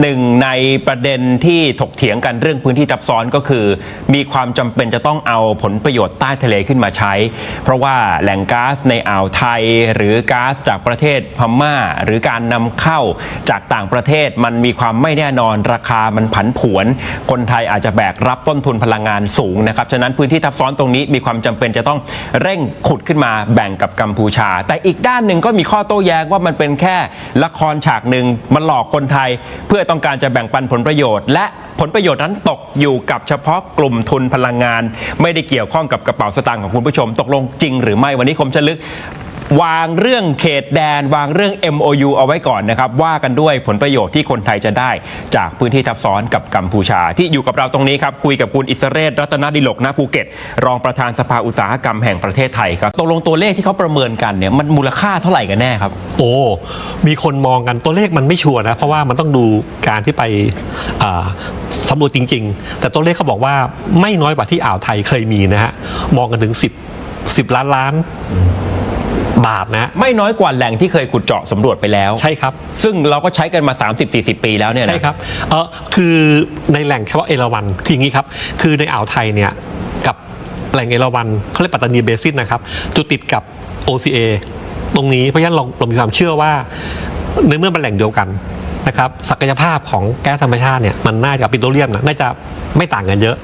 หนึ่งในประเด็นที่ถกเถียงกันเรื่องพื้นที่ทับซ้อนก็คือ มีความจำเป็นจะต้องเอาผลประโยชน์ใต้ทะเลขึ้นมาใช้ เพราะว่าแหล่งก๊าซในอ่าวไทย หรือก๊าซจากประเทศพม่า หรือการนำเข้าจากต่างประเทศมันมีความไม่แน่นอนราคามันผันผวน คนไทยอาจจะแบกรับต้นทุนพลังงานสูงนะครับฉะนั้นพื้นที่ทับซ้อนตรงนี้มีความจำเป็นจะต้องเร่งขุดขึ้นมาแบ่งกับกัมพูชา แต่อีกด้านหนึ่งก็มีข้อโต้แย้งว่ามันเป็นแค่ละครฉากหนึ่งมันหลอกคนไทยเพื่อต้องการจะแบ่งปันผลประโยชน์ และผลประโยชน์นั้นตกอยู่กับเฉพาะกลุ่มทุนพลังงาน ไม่ได้เกี่ยวข้องกับกระเป๋าสตางค์ของคุณผู้ชม ตกลงจริงหรือไม่วันนี้คมชลึก วางเรื่องเขตแดน วางเรื่อง MOU เอาไว้ก่อนนะครับ ว่ากันด้วยผลประโยชน์ที่คนไทยจะได้ จากพื้นที่ทับซ้อนกับกัมพูชา ที่อยู่กับเราตรงนี้ครับ คุยกับคุณอิสเรศรัตนดิลกณภูเก็ต รองประธานสภาอุตสาหกรรมแห่งประเทศไทยครับตกลงตัวเลขที่เขาประเมินกันเนี่ยมันมูลค่าเท่าไหร่กันแน่ครับ โอ้มีคนมองกันตัวเลขมันไม่ชัวร์นะ เพราะว่ามันต้องดูการที่ไปสำรวจจริง ๆ แต่ตัวเลขเขาบอกว่าไม่น้อยกว่าที่อ่าวไทยเคยมีนะฮะมองกันถึง 10 10 ล้านล้าน บาทนะ ไม่น้อยกว่าแหล่งที่เคยขุดเจาะสำรวจไปแล้ว ใช่ครับ ซึ่งเราก็ใช้กันมา 30-40 ปีแล้วเนี่ยนะ ใช่ครับเออคือในแหล่งเฉพาะเอราวันคืออย่างนี้ครับ คือในอ่าวไทยเนี่ยกับแหล่งเอราวันเขาเรียกปัตตานีเบซินนะครับจุดติดกับ OCA ตรงนี้เพราะฉะนั้นเราเรามีความเชื่อว่าในเมื่อมันแหล่งเดียวกัน นะครับศักยภาพของแก๊สธรรมชาติเนี่ยมันน่าจะปิโตรเลียมน่ะน่าจะไม่ต่างกันเยอะ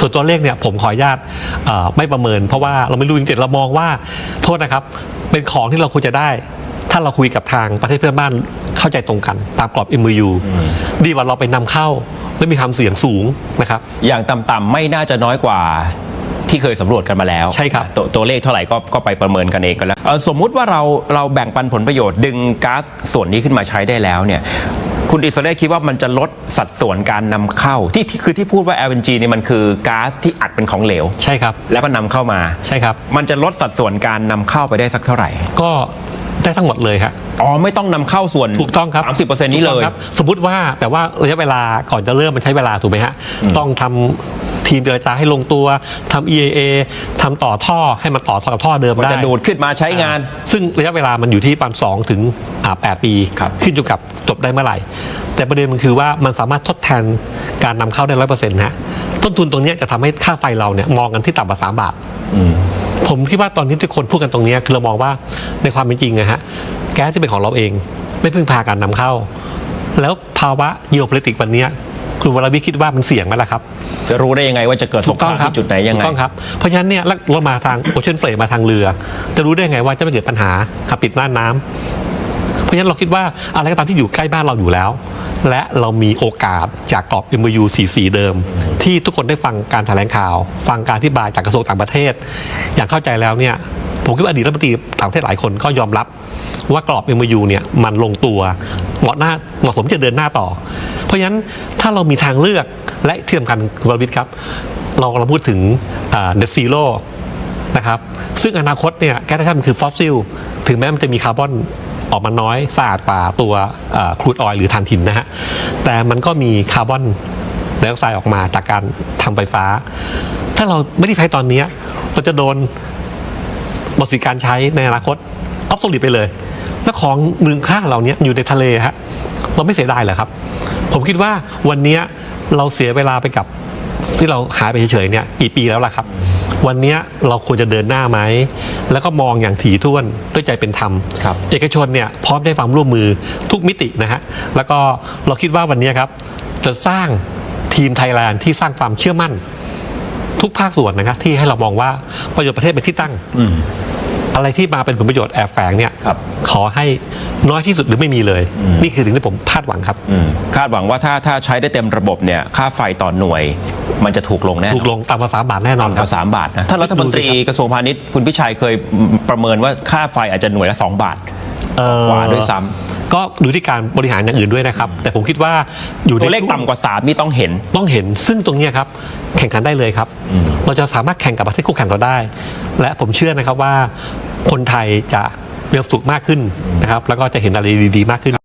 ส่วนตัวเลขเนี่ยผมขออนุญาตเอ่อไม่ประเมิน เพราะว่าเราไม่รู้จริงๆเรามองว่าโทษนะครับเป็นของที่เราควรจะได้ ถ้าเราคุยกับทางประเทศเพื่อนบ้านเข้าใจตรงกัน ตามกรอบ MOU ดีกว่าเราไปนำเข้าและมีความเสี่ยงสูงนะครับอย่างต่ำๆไม่น่าจะน้อยกว่าที่เคยสำรวจกันมาแล้วใช่ครับตัวตัวเลขเท่าไหร่ก็ก็ไปประเมินกันเองกันแล้วเอ่อสมมุติว่าเราเราแบ่งปันผลประโยชน์ดึงก๊าซส่วนนี้ขึ้นมาใช้ได้แล้วเนี่ย คุณอิสราเอลคิดว่ามันจะลดสัดส่วนการนำเข้าที่ที่คือที่พูดว่า LNG เนี่ยมันคือก๊าซที่อัดเป็นของเหลว ใช่ครับ แล้วก็นำเข้ามา ใช่ครับ มันจะลดสัดส่วนการนำเข้าไปได้สักเท่าไหร่ ก็ ได้ทั้งหมดเลยครับ อ๋อ ไม่ต้องนำเข้าส่วนถูกต้องครับ30%นี้เลยถูกต้องครับสมมุติว่าแต่ว่าระยะเวลาก่อนจะเริ่มมันใช้เวลาถูกไหมฮะ ต้องทำทีมเจรจาให้ลงตัวทำ EAA ทำต่อท่อให้มันต่อท่อกับท่อเดิมมันได้จะดูดขึ้นมาใช้งานซึ่งระยะเวลามันอยู่ที่ประมาณสองถึงอ่าแปดปี ครับขึ้นอยู่กับจบได้เมื่อไหร่ แต่ประเด็นมันคือว่ามันสามารถทดแทนการนำเข้าได้ร้อยเปอร์เซ็นต์ฮะต้นทุนตรงเนี้ยจะทำให้ค่าไฟเราเนี่ยมองกันที่ต่ำกว่าสามบาท ผมคิดว่าตอนนี้ที่คนพูดกันตรงเนี้ยคือเรามองว่าในความเป็นจริงอะฮะแก๊สที่เป็นของเราเอง ไม่พึ่งพาการนำเข้า แล้วภาวะ geopolitics วันเนี้ยคุณวรวิทย์คิดว่ามันเสี่ยงไหมล่ะครับ จะรู้ได้ยังไงว่าจะเกิดสงครามที่จุดไหนยังไงถูกต้องครับ เพราะฉะนั้นเนี่ยแล้วเรามาทางโอเชียนเฟรมาทางเรือ จะรู้ได้ยังไงว่าจะไม่เกิดปัญหาขับปิดน่านน้ำเพราะฉะนั้นเราคิดว่าอะไรก็ตามที่อยู่ใกล้บ้านเราอยู่แล้ว และเรามีโอกาสจากกรอบ MOU 44 เดิม ที่ทุกคนได้ฟังการแถลงข่าว ฟังการอธิบายจากกระทรวงต่างประเทศ อย่างเข้าใจแล้วเนี่ยผมคิดว่าอดีตรัฐมนตรีต่างประเทศหลายคนก็ยอมรับว่ากรอบ MOU เนี่ยมันลงตัวเหมาะหน้าเหมาะสมที่จะเดินหน้าต่อ เพราะฉะนั้นถ้าเรามีทางเลือกและที่สำคัญคุณวรวิทย์ครับ เรากำลังพูดถึงเดซีโร่นะครับซึ่งอนาคตเนี่ยแก๊สธรรมชานคือฟอสซิลถึงแม้มันจะมีคาร์บอนออกมาน้อยสะอาดกว่าตัวครูดออยล์หรือถ่านหินนะฮะแต่มันก็มีคาร์บอน ไดออกไซด์ออกมาจากการทำไฟฟ้า ถ้าเราไม่ได้ใช้ตอนเนี้ยเราจะโดนหมดสิทธิการใช้ในอนาคตออฟโซลิไปเลย แล้วของมือค่าเหล่านี้อยู่ในทะเลฮะเราไม่เสียดายเหรอครับ ผมคิดว่าวันเนี้ยเราเสียเวลาไปกับที่เราหายไปเฉยๆเนี่ยกี่ปีแล้วล่ะครับ วันเนี้ยเราควรจะเดินหน้าไหม แล้วก็มองอย่างถี่ถ้วนด้วยใจเป็นธรรมครับเอกชนเนี่ยพร้อมได้ความร่วมมือทุกมิตินะฮะแล้วก็เราคิดว่าวันเนี้ยครับจะสร้าง ทีมไทยแลนด์ที่สร้างความเชื่อมั่น ทุกภาคส่วนนะครับที่ให้เรามองว่าประโยชน์ประเทศเป็นที่ตั้ง อะไรที่มาเป็นผลประโยชน์แอบแฝงเนี่ยครับ ขอให้น้อยที่สุดหรือไม่มีเลย นี่คือสิ่งที่ผมคาดหวังครับ อืมคาดหวังว่าถ้าถ้าใช้ได้เต็มระบบเนี่ยค่าไฟต่อหน่วย มันจะถูกลงแน่นอนถูกลงตามภาษาบาทแน่นอนต่ำคกรับว่าสามบาทนะท่านรัฐมนตรีดูสิครับ กระทรวงพาณิชย์คุณพิชัยเคยประเมินว่าค่าไฟอาจจะหน่วยละ 2 บาท เอ่อกว่าด้วยซ้ำ ก็ดูที่การบริหารอย่างอื่นด้วยนะครับ แต่ผมคิดว่าอยู่ในตัวเลขต่ำกว่า3นี่ต้องเห็น ต้องเห็นซึ่งตรงเนี้ยครับแข่งขันได้เลยครับ เราจะสามารถแข่งกับประเทศคู่แข่งเราได้ และผมเชื่อนะครับว่าคนไทยจะมีความสุขมากขึ้นนะครับแล้วก็จะเห็นอะไรดีๆมากขึ้น